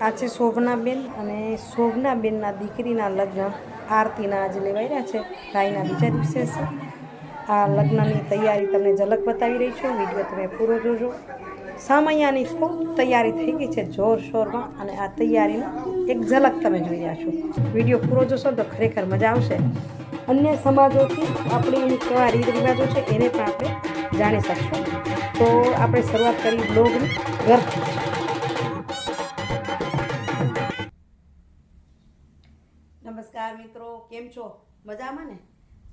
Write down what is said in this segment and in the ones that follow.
આ છે શોભનાબેન અને શોભનાબેનના દીકરીના લગ્ન. આરતીના આજે લેવાઈ રહ્યા છે. ભાઈના બીજા દિવસે છે આ લગ્નની તૈયારી તમને ઝલક બતાવી રહી છું. વીડિયો તમે પૂરો જોજો. સામૈયાની ખૂબ તૈયારી થઈ ગઈ છે જોરશોરમાં અને આ તૈયારીની એક ઝલક તમે જોઈ રહ્યા છો. વીડિયો પૂરો જોશો તો ખરેખર મજા આવશે. અન્ય સમાજોથી આપણી કેવા રીત રિવાજો છે, એને પણ આપણે જાણી શકશું. તો આપણે શરૂઆત કરી બ્લોગની ઘરથી નમસ્કાર મિત્રો, કેમ છો? મજામાં ને?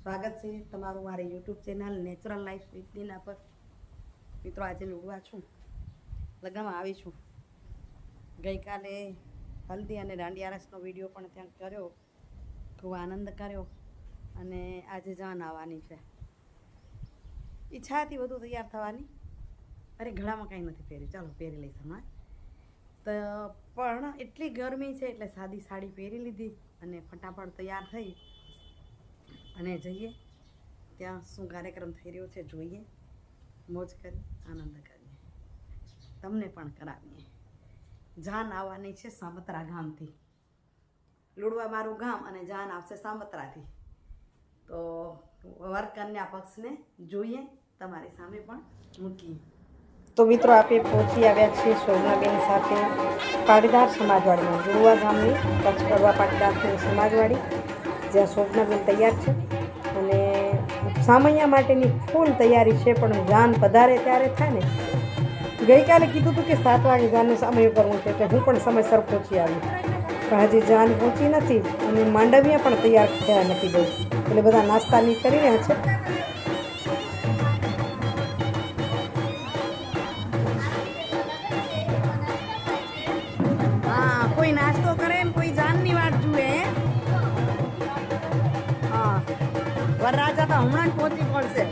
સ્વાગત છે તમારું મારી YouTube channel natural life with Dina પર. મિત્રો, આજે લુડવા છું. લગ્નમાં આવી છું. ગઈકાલે હલ્દી અને દાંડિયા રસનો વીડિયો પણ ત્યાં કર્યો. ખૂબ આનંદ કર્યો અને આજે જાન આવવાની છે. ઈચ્છા હતી વધુ તૈયાર થવાની. અરે ઘણામાં કાંઈ નથી પહેર્યું. ચાલો, પહેરી લઈશ હમણાં. તો, પણ એટલી ગરમી છે એટલે સાદી સાડી પહેરી લીધી. અને ફટાફટ તૈયાર થઈ અને જઈએ. ત્યાં શું કાર્યક્રમ થઈ રહ્યો છે જોઈએ. મોજ કરી, આનંદ કરીએ. તમને પણ કરાવીએ. જાન આવવાની છે સામત્રા ગામથી. લુડવા મારું ગામ અને જાન આવશે સામત્રાથી. તો વર કન્યા પક્ષને જોઈએ, તમારી સામે પણ મૂકીએ. તો મિત્રો આપણે પહોંચી આવ્યા છીએ સોનાબેન સાથે પાટીદાર સમાજવાડીમાં. ગુરુવા ગામની કચ્છ કરવા પાટીદાર સમાજવાડી, જ્યાં શોભનાબેન તૈયાર છે. અને સામૈયા માટેની ફૂલ તૈયારી છે, પણ જાન પધારે ત્યારે થાય ને. ગઈકાલે કીધું હતું કે સાત વાગે જાનનો સમય કરવું છે એટલે હું પણ સમયસર પહોંચી આવી પણ હજી જાન પહોંચી નથી અને માંડવીયા પણ તૈયાર થયા નથી બહુ. એટલે બધા નાસ્તા નહીં કરી રહ્યા છે. ને કોઈ જાનની વાટ જુએ, હા? વરરાજા તો હમણાં જ પહોંચી પડશે.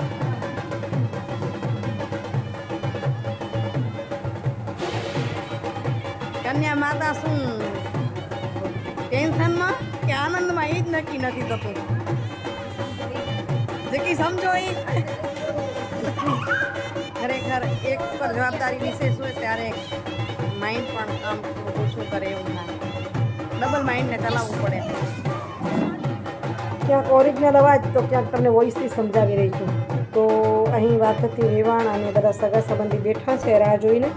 કન્યા માતા શું? ટેન્શનમાં કે આનંદમાં એ જ નક્કી નથી થતું? જેકી સમજો એ ખરેખર એક પર જવાબદારી વિશેષ હોય ત્યારે માઇન્ડ પણ કામ ઓછું કરે એવું થાય. ડબલ માઇન્ડને ચલાવવું પડે. ક્યાંક ઓરિજિનલ અવાજ, તો ક્યાંક તમને વોઇસથી સમજાવી રહી છું. તો અહીં વાત હતી રહેવાણ અને બધા સગા સંબંધી બેઠા છે, રાહ જોઈને.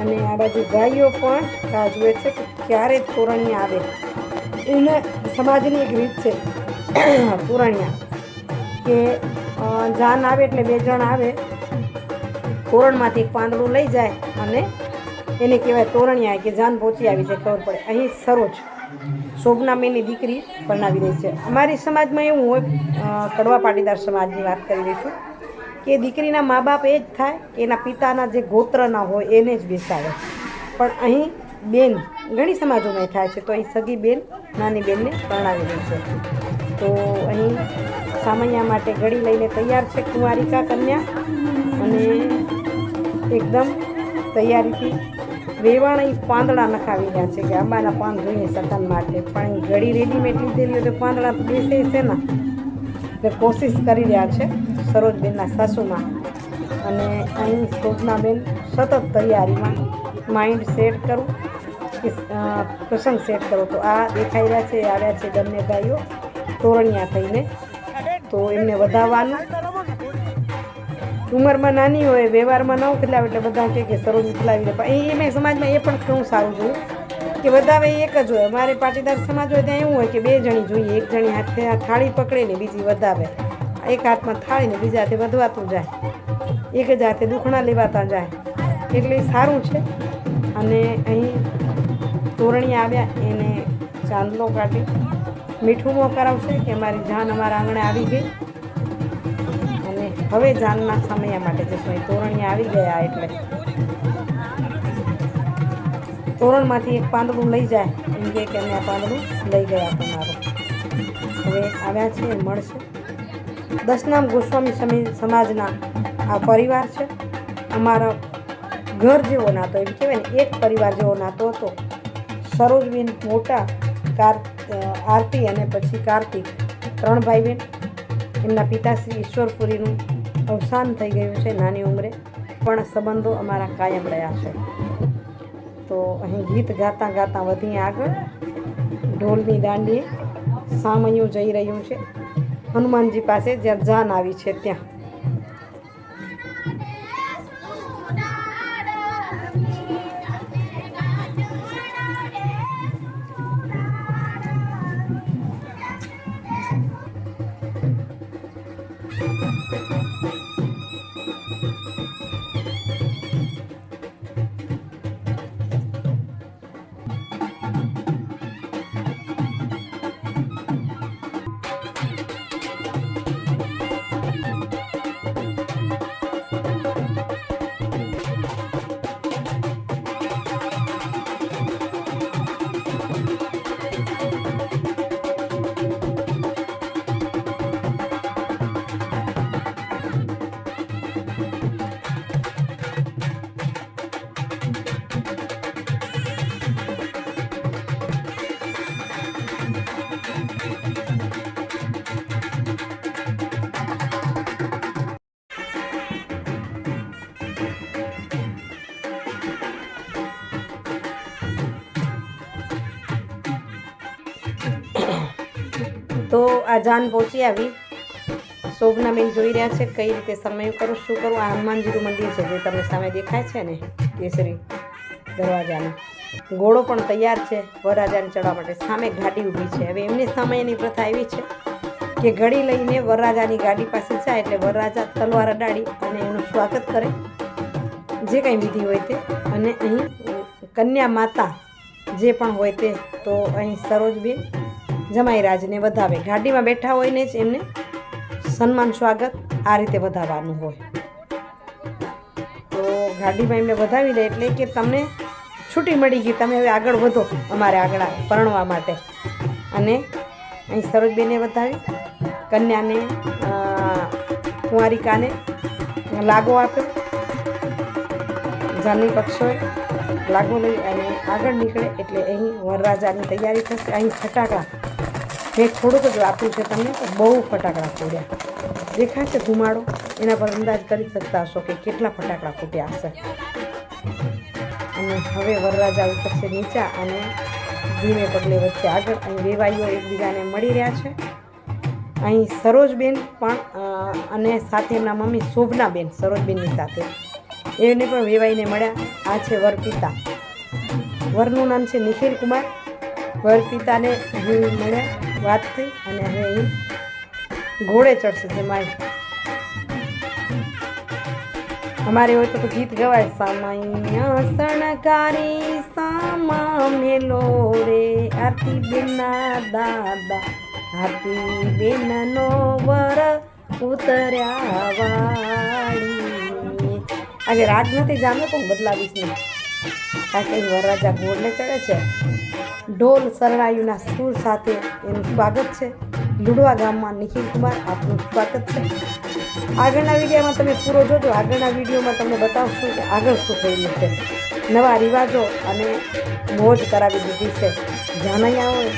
અને આ બાજુ ગાયો પણ રાહ જુએ છે કે ક્યારે તોરણિયા આવે. એને સમાજની એક રીત છે, તોરણિયા. કે જાન આવે એટલે બે જણ આવે. તોરણમાંથી એક પાંદડું લઈ જાય અને એને કહેવાય તોરણિયા કે જાન પહોંચી આવી છે, ખબર પડે. અહીં સરોજ શોભનાબેનની દીકરી પરણાવી રહી છે. અમારી સમાજમાં એવું હોય કડવા પાટીદાર સમાજની વાત કરી રહી છું કે દીકરીના મા બાપ એ જ થાય કે એના પિતાના જે ગોત્રના હોય, એને જ બેસાડે. પણ અહીં બેન ઘણી સમાજોમાં થાય છે, તો અહીં સગી બેન, નાની બેનને પરણાવી રહી છે. તો અહીં સામૈયા માટે ઘડી લઈને તૈયાર છે કુંવારિકા કન્યા અને એકદમ તૈયારીથી વેવાણ પાંદડા નખાવી રહ્યા છે કે આંબાના પાન જોઈએ સટન માટે. પણ ઘડી રેડીમેડ લીધેલી તો પાંદડા બેસે છે ને. એટલે કોશિશ કરી રહ્યા છે સરોજબેનના સાસુમાં. અને અહીં શોભનાબેન સતત તૈયારીમાં માઇન્ડ સેટ કરું કે પ્રસંગ સેટ કરો. તો આ દેખાઈ રહ્યા છે આવ્યા છે બંને ભાઈઓ, તોરણિયા થઈને. તો એમને વધાવવાનું ઉંમરમાં નાની હોય, વ્યવહારમાં ન ખીલાવે એટલે બધા કહે કે સરોજ ખીલાવી દે. પણ એ મેં સમાજમાં એ પણ ઘણું સારું જોયું. કે વધાવે એક જ હોય. અમારે પાટીદાર સમાજ હોય ત્યાં એવું હોય કે બે જણી જોઈએ, એક જણી હાથે થાળી પકડે ને બીજી વધાવે. એક હાથમાં થાળી ને બીજા હાથે વધવાતું જાય. એક જ હાથે દુખણા લેવાતા જાય. એટલે સારું છે. અને અહીં તોરણી આવ્યા, એને ચાંદલો કાઢી. મીઠું મોં કરાવશે કે અમારી જાન અમારા આંગણે આવી ગઈ. હવે જાનના સમયા માટે જશું. એ તોરણીયા આવી ગયા એટલે. તોરણમાંથી એક પાંદડું લઈ જાય. એમ કે અમે આ પાંદડું લઈ ગયા તમારું હવે આવ્યા છે, મળશે. દસનામ ગોસ્વામી સમી, સમાજના આ પરિવાર છે. અમારો ઘર જેવો નાતો, એમ કહેવાય ને, એક પરિવાર જેવો નાતો હતો. સરોજબેન મોટા, કાર, આરતી અને પછી કાર્તિક, ત્રણ ભાઈ બહેન એમના પિતાશ્રી ઈશ્વરપુરીનું અવસાન થઈ ગયું છે નાની ઉંમરે, પણ સંબંધો અમારા કાયમ રહ્યા છે. તો અહીં ગીત ગાતા ગાતા વધી આગળ. ઢોલની દાંડીએ સામૈયું જઈ રહ્યું છે. હનુમાનજી પાસે જ્યાં જાન આવી છે, ત્યાં. તો આ જાન પહોંચી આવી. શોભનાબેન જોઈ રહ્યા છે કઈ રીતે સમય કરું, શું કરું. આ હનુમાનજીનું મંદિર છે જે તમને સામે દેખાય છે ને, કેસરી દરવાજાનું. ઘોડો પણ તૈયાર છે, વરરાજાને ચડવા માટે. સામે ગાડી ઊભી છે. હવે એમની સમયની પ્રથા એવી છે કે ઘડી લઈને વરરાજાની ગાડી પાસે જાય એટલે વરરાજા તલવાર અડાડી અને એનું સ્વાગત કરે. જે કંઈ વિધિ હોય તે. અને અહીં કન્યા માતા જે પણ હોય તે, તો અહીં સરોજબેન જમાઈરાજને વધાવે. ગાડીમાં બેઠા હોય ને જ એમને સન્માન, સ્વાગત આ રીતે વધાવવાનું હોય. તો ગાડીમાં એમને વધાવી દે એટલે કે તમને છૂટી મળી ગઈ. તમે હવે આગળ વધો અમારે આગળ પરણવા માટે. અને અહીં સરોજબેને વધાવી, કન્યાને કુંવારિકાને લાગો આપ્યો જાની પક્ષોએ લાગો લઈ અને આગળ નીકળે એટલે અહીં વરરાજાની તૈયારી થશે. અહીં ફટાકડા મેં થોડુંક જ આપ્યું છે તમને બહુ ફટાકડા ફોડ્યા દેખાય છે ધુમાડો? એના પર અંદાજ કરી શકતા હશો કે કેટલા ફટાકડા ફૂટ્યા હશે. અને હવે વરરાજા ઉતરશે નીચા અને ધીમે પગલે વચ્ચે આગળ. અહીં વેવાઈઓ એકબીજાને મળી રહ્યા છે. અહીં સરોજબેન પણ અને સાથે એમના મમ્મી શોભનાબેન, સરોજબેનની સાથે. એને પણ વેવાઈને મળ્યા. આ છે વરપિતા. વરનું નામ છે નિખિલ કુમાર વરપિતાને મળ્યા. વાત થઈ અને હવે અહીં ઘોડે ચડશે જેમાં અમારે હોય તો ગીત ગવાય. સામાયા સણકારી સામા મેલો રે. આરતી બેના દાદા, આરતી બેનનો વર ઉતર્યા વાળી આજે રાત નથી, જામે પણ બદલાવીશ નહીં. કારણ કે વરરાજા ઘોડને ચડે છે? ઢોલ શરણાઈના સુર સાથે એનું સ્વાગત છે. લુડવા ગામમાં નિખિલ કુમાર, આપનું સ્વાગત છે. આગળના વિડીયોમાં તમે પૂરો જોજો. આગળના વિડીયોમાં તમને બતાવશું કે આગળ શું થયેલું છે. નવા રિવાજો અને મોજ કરાવી દીધી છે. જાનૈયાઓએ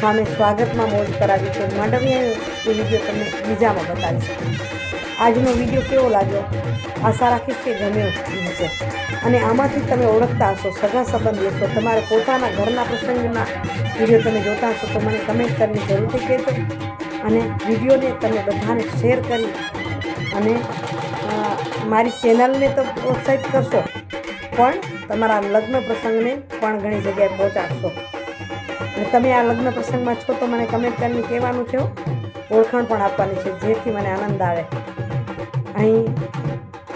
સામે સ્વાગતમાં મોજ કરાવી છે. માંડવિયાએ એ વીડિયો તમને બીજામાં બતાવીશ. આજનો વીડિયો કેવો લાગ્યો? આશા રાખીશ કે ગમ્યો હશે. અને આમાંથી તમે ઓળખતા હશો, સગા સંબંધી હશો, તમારે પોતાના ઘરના પ્રસંગના વીડિયો તમે જોતા હશો, તો મને કમેન્ટ કરીને જરૂરથી કહેજો. અને વિડીયોને તમે બધાને શેર કરી અને મારી ચેનલને તો પ્રોત્સાહિત કરશો, પણ તમારા લગ્ન પ્રસંગને પણ ઘણી જગ્યાએ પહોંચાડશો. તમે આ લગ્ન પ્રસંગમાં છો તો મને કમેન્ટ કરીને કહેવાનું છે. ઓળખાણ પણ આપવાની છે, જેથી મને આનંદ આવે. અહીં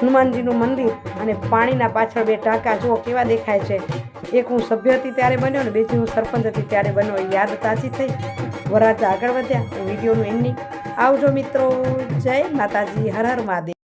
હનુમાનજીનું મંદિર અને પાણીના પાછળ બે ટાંકા, જુઓ કેવા દેખાય છે. એક હું સભ્ય હતી ત્યારે બન્યો ને બીજી હું સરપંચ હતી ત્યારે બન્યો. યાદ તાજી થઈ. વરાજા આગળ વધ્યા. વિડીયોનું એન્ડિંગ આવજો મિત્રો. જય માતાજી. હર હર મહાદેવ.